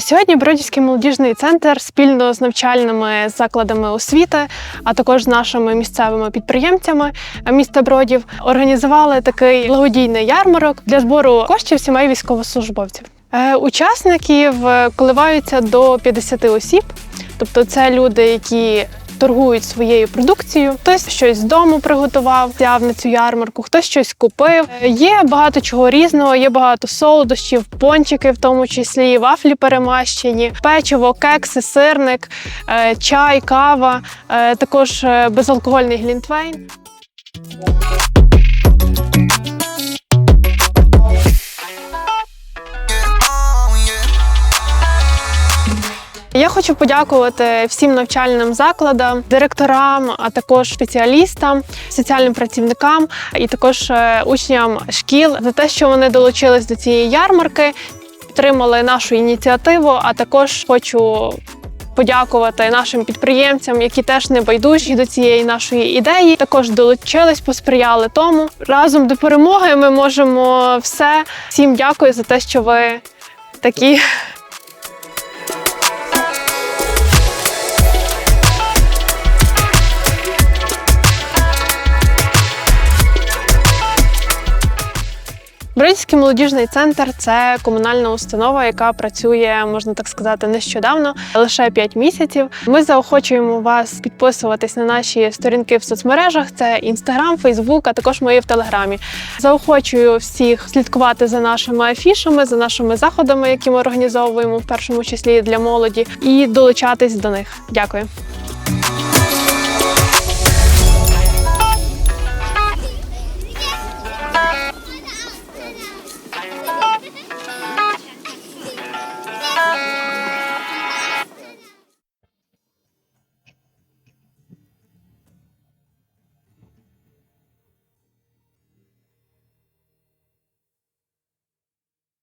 Сьогодні Бродівський молодіжний центр спільно з навчальними закладами освіти, а також з нашими місцевими підприємцями міста Бродів організували такий благодійний ярмарок для збору коштів сімей військовослужбовців. Е, Учасників е, коливаються до 50 осіб, тобто це люди, які торгують своєю продукцією. Хтось щось з дому приготував, взяв на цю ярмарку, хтось щось купив. Е, Є багато чого різного, є багато солодощів, пончики, в тому числі, вафлі перемащені, печиво, кекси, сирник, е, чай, кава, е, також безалкогольний глінтвейн. Хочу подякувати всім навчальним закладам, директорам, а також спеціалістам, соціальним працівникам і також е, учням шкіл за те, що вони долучились до цієї ярмарки, підтримали нашу ініціативу. А також хочу подякувати нашим підприємцям, які теж не байдужі до цієї нашої ідеї. Також долучились, посприяли тому. Разом до перемоги ми можемо все. Всім дякую за те, що ви такі. Бродівський молодіжний центр це комунальна установа, яка працює, можна так сказати, нещодавно, лише 5 місяців. Ми заохочуємо вас підписуватись на наші сторінки в соцмережах: це Інстаграм, Фейсбук, а також мої в Телеграмі. Заохочую всіх слідкувати за нашими афішами, за нашими заходами, які ми організовуємо в першому числі для молоді, і долучатись до них. Дякую.